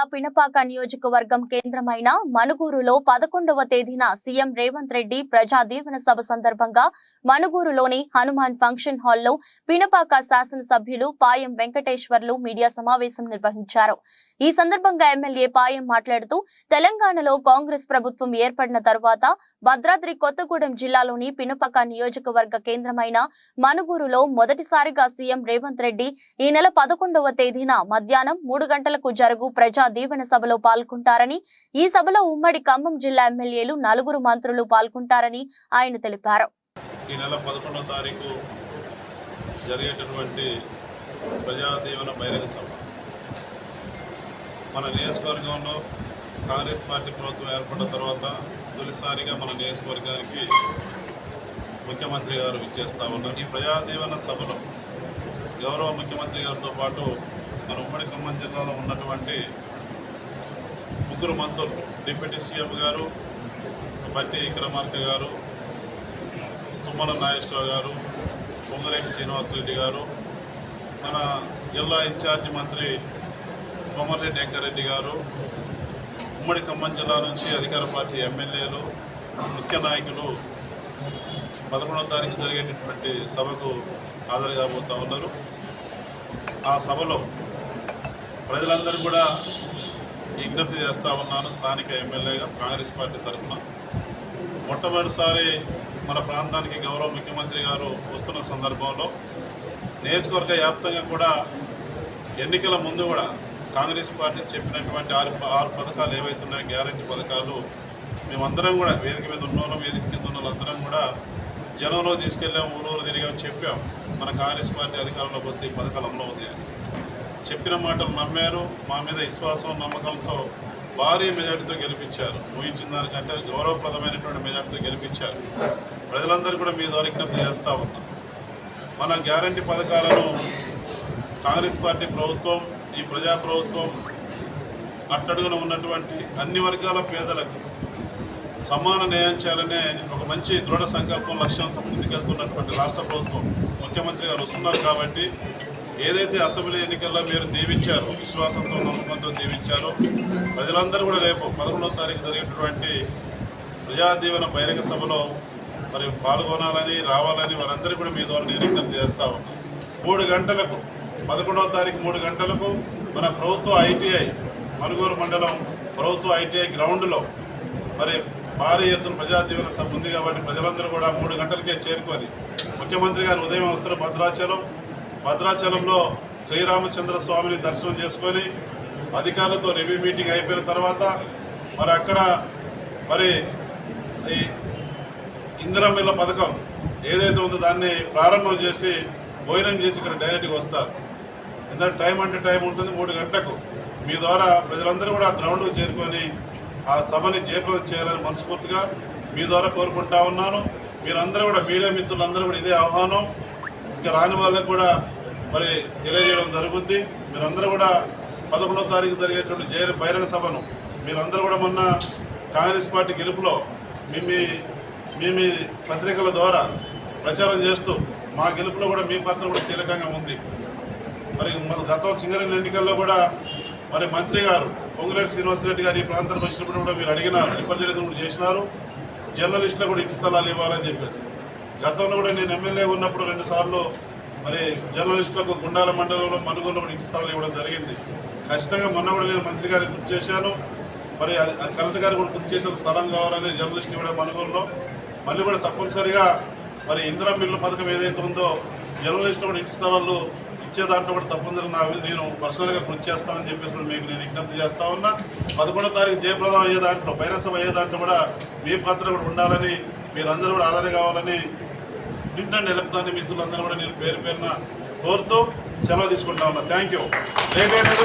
జిల్లా పినపాక నియోజకవర్గం కేంద్రమైన మనుగూరులో పదకొండవ తేదీన సీఎం రేవంత్ రెడ్డి ప్రజా దీవెన సభ సందర్భంగా మనుగూరులోని హనుమాన్ ఫంక్షన్ హాల్లో పినపాక శాసనసభ్యులు పాయం వెంకటేశ్వర్లు మీడియా సమావేశం నిర్వహించారు. ఈ సందర్భంగా ఎమ్మెల్యే పాయం మాట్లాడుతూ తెలంగాణలో కాంగ్రెస్ ప్రభుత్వం ఏర్పడిన తర్వాత భద్రాద్రి కొత్తగూడెం జిల్లాలోని పినపాక నియోజకవర్గ కేంద్రమైన మనుగూరులో మొదటిసారిగా సీఎం రేవంత్ రెడ్డి ఈ నెల పదకొండవ తేదీన మధ్యాహ్నం మూడు గంటలకు జరుగు ప్రజా దీవెన సభలో పాల్గొంటారని ఈ సభలో ఉమ్మడి ఖమ్మం జిల్లా ఎమ్మెల్యేలు నలుగురు మంత్రులు పాల్గొంటారని ఆయన తెలిపారు. ఈ నెల పదకొండవ తారీఖు జరిగేటటువంటి ప్రజాదీవన బహిరంగ సభ. మన నియోజకవర్గంలో కాంగ్రెస్ పార్టీ ప్రభుత్వం ఏర్పడిన తర్వాత తొలిసారిగా మన నియోజకవర్గానికి ముఖ్యమంత్రి గారు విచ్చేస్తా ఉన్నారు. ఈ ప్రజాదీవన సభలో గౌరవ ముఖ్యమంత్రి గారితో పాటు మన ఉమ్మడి ఖమ్మం జిల్లాలో ఉన్నటువంటి ముగ్గురు మంత్రులు. డిప్యూటీ సీఎం గారు బట్టి విక్రమార్క గారు తుమ్మల నాగేశ్వరరావు గారు పొంగరెడ్డి శ్రీనివాసరెడ్డి గారు మన జిల్లా ఇన్ఛార్జి మంత్రి కోమరెడ్డి వెంకరెడ్డి గారు ఉమ్మడి ఖమ్మం జిల్లా నుంచి అధికార పార్టీ ఎమ్మెల్యేలు ముఖ్య నాయకులు పదకొండవ తారీఖు జరిగేటటువంటి సభకు హాజరు కాబోతూ ఉన్నారు. ఆ సభలో ప్రజలందరూ కూడా విజ్ఞప్తి చేస్తూ ఉన్నాను స్థానిక ఎమ్మెల్యేగా కాంగ్రెస్ పార్టీ తరఫున. మొట్టమొదటిసారి మన ప్రాంతానికి గౌరవ ముఖ్యమంత్రి గారు వస్తున్న సందర్భంలో నియోజకవర్గ వ్యాప్తంగా కూడా ఎన్నికల ముందు కూడా కాంగ్రెస్ పార్టీ చెప్పినటువంటి ఆరు ఆరు పథకాలు ఏవైతున్నాయో గ్యారంటీ పథకాలు మేమందరం కూడా వేదిక మీద ఉన్నోళ్ళం వేదిక కింద ఉన్న వాళ్ళందరం కూడా జనంలో తీసుకెళ్ళాం ఊరూరు తిరిగామని చెప్పాం. మన కాంగ్రెస్ పార్టీ అధికారంలోకి వస్తే ఈ పథకాలు అమలు అవుతాయని. చెప్పిన మాటలు నమ్మారు. మా మీద విశ్వాసం నమ్మకంతో భారీ మెజార్టీతో గెలిపించారు. ఊహించిన దానికంటే గౌరవప్రదమైనటువంటి మెజార్టీతో గెలిపించారు. ప్రజలందరూ కూడా మీ ద్వారా విజ్ఞప్తి చేస్తూ ఉన్నాం. మన గ్యారంటీ పథకాలను కాంగ్రెస్ పార్టీ ప్రభుత్వం ఈ ప్రజా ప్రభుత్వం అట్టడుగున ఉన్నటువంటి అన్ని వర్గాల పేదలకు సమాన న్యాయం చేయాలనే ఒక మంచి దృఢ సంకల్పం లక్ష్యంతో ముందుకెళ్తున్నటువంటి రాష్ట్ర ప్రభుత్వం ముఖ్యమంత్రి గారు వస్తున్నారు కాబట్టి ఏదైతే అసెంబ్లీ ఎన్నికల్లో మీరు దీవించారో విశ్వాసంతో నమ్మకంతో దీవించారో ప్రజలందరూ కూడా రేపు పదకొండవ తారీఖు జరిగేటటువంటి ప్రజాదీవన బహిరంగ సభలో మరి పాల్గొనాలని రావాలని వారందరూ కూడా మీ ద్వారా నేను విజ్ఞప్తి చేస్తా ఉన్నాను మూడు గంటలకు పదకొండవ తారీఖు మూడు గంటలకు మన ప్రభుత్వ ఐటీఐ మనుగూరు మండలం ప్రభుత్వ ఐటీఐ గ్రౌండ్లో మరి భారీ ఎత్తున ప్రజాదీవన సభ ఉంది కాబట్టి ప్రజలందరూ కూడా మూడు గంటలకే చేరుకొని ముఖ్యమంత్రి గారు ఉదయం వస్తారు భద్రాచలం భద్రాచలంలో శ్రీరామచంద్ర స్వామిని దర్శనం చేసుకొని అధికారులతో రివ్యూ మీటింగ్ అయిపోయిన తర్వాత మరి అక్కడ మరి ఈ ఇందిరామిల్ల పథకం ఏదైతే ఉందో దాన్ని ప్రారంభం చేసి భోజనం చేసి ఇక్కడ డైరెక్ట్గా వస్తారు. ఎందుకంటే టైం అంటే టైం ఉంటుంది మూడు గంటలకు. మీ ద్వారా ప్రజలందరూ కూడా గ్రౌండ్కు చేరుకొని ఆ సభని జయప్రదం చేయాలని మనస్ఫూర్తిగా మీ ద్వారా కోరుకుంటా ఉన్నాను. మీరందరూ కూడా మీడియా మిత్రులందరూ కూడా ఇదే ఆహ్వానం. ఇంకా రాని వాళ్ళకు కూడా మరి తెలియజేయడం జరుగుద్ది. మీరందరూ కూడా పదకొండవ తారీఖు జరిగేటువంటి జయ బహిరంగ సభను మీరందరూ కూడా మొన్న కాంగ్రెస్ పార్టీ గెలుపులో మీ మీ మీ పత్రికల ద్వారా ప్రచారం చేస్తూ మా గెలుపులో కూడా మీ పాత్ర కూడా కీలకంగా ఉంది. మరి మన గత సింగరేణి ఎన్నికల్లో కూడా మరి మంత్రి గారు పొంగులేటి శ్రీనివాసరెడ్డి గారు ఈ ప్రాంతానికి వచ్చినప్పుడు కూడా మీరు అడిగిన రిప్రజెంటేషన్ కూడా చేసినారు? జర్నలిస్టులకు కూడా ఇంటి స్థలాలు ఇవ్వాలని చెప్పేసి. గతంలో కూడా నేను ఎమ్మెల్యే ఉన్నప్పుడు రెండు సార్లు మరి జర్నలిస్టులకు గుండాల మండలంలో మనుగోలు కూడా ఇంటి స్థలాలు ఇవ్వడం జరిగింది. ఖచ్చితంగా మొన్న కూడా నేను మంత్రి గారికి గుర్తు చేశాను. మరి అది కలెక్టర్ గారు కూడా గుర్తు చేసిన స్థలం కావాలని జర్నలిస్ట్ ఇవ్వడం మనుగోలులో. మళ్ళీ కూడా తప్పనిసరిగా మరి ఇందిరా మిల్లు పథకం ఏదైతే ఉందో జర్నలిస్టులు కూడా ఇంటి స్థలాలు ఇచ్చే దాంట్లో కూడా తప్పనిసరి నా నేను పర్సనల్గా కృషి చేస్తానని చెప్పేసి కూడా మీకు నేను విజ్ఞప్తి చేస్తా ఉన్నా. పదకొండో తారీఖు జయప్రదం అయ్యే దాంట్లో బహిరంగ అయ్యే దాంట్లో కూడా మీ పాత్ర కూడా ఉండాలని మీరందరూ కూడా ఆధార కావాలని ప్రింట్ అండ్ ఎలక్ట్రానిక్ మిత్రులందరూ కూడా నేను పేరు పేరున కోరుతూ సెలవు తీసుకుంటా ఉన్నా. థ్యాంక్ యూ లేట్ అయినది